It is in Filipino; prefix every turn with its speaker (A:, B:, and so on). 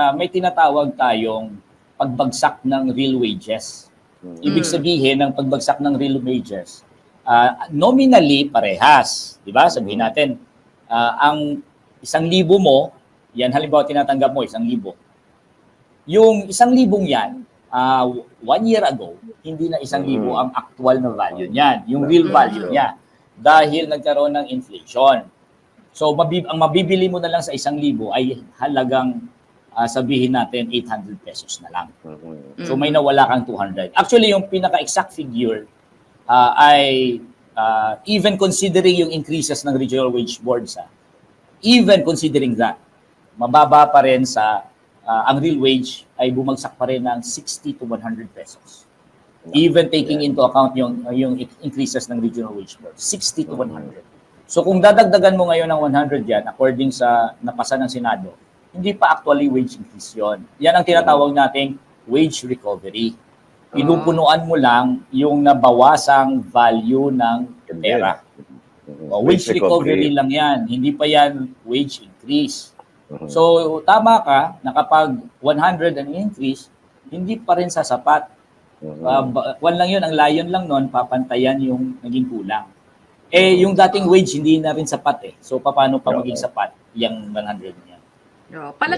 A: ah, may tinatawag tayong pagbagsak ng real wages. Ibig
B: Mm.
A: sabihin ng pagbagsak ng real wages, ah, nominally parehas, 'di ba? Sabihin natin, ah, ang isang libo mo, yan halimbawa tinatanggap mo isang libo. Yung isang libong yan, ah, one year ago, hindi na isang libo ang actual na value niyan, yung real value niya. Dahil nagkaroon ng inflation. So mabib- ang mabibili mo na lang sa isang libo ay halagang ah, sabihin natin 800 pesos na lang. So may nawala kang 200. Actually, yung pinaka-exact figure ah, ay ah, even considering yung increases ng regional wage boards, ah, even considering that, mababa pa rin sa ah, ang real wage ay bumagsak pa rin ng 60 to 100 pesos. Even taking into account yung yung increases ng regional wage board, 60 to 100. So kung dadagdagan mo ngayon ng 100 yan, according sa napasa ng Senado, hindi pa actually wage increase yun. Yan ang tinatawag nating wage recovery. Pinupunuan mo lang yung nabawasang value ng pera. O, wage recovery lang yan. Hindi pa yan wage increase. So tama ka na kapag 100 ang increase, hindi pa rin sasapat. Uh, ba- kwan lang yun, ang layon lang nun, papantayan yung naging kulang. Eh, yung dating wage hindi na rin sapat eh. So, paano pa maging sapat yung 100 niya?
B: Oh, pala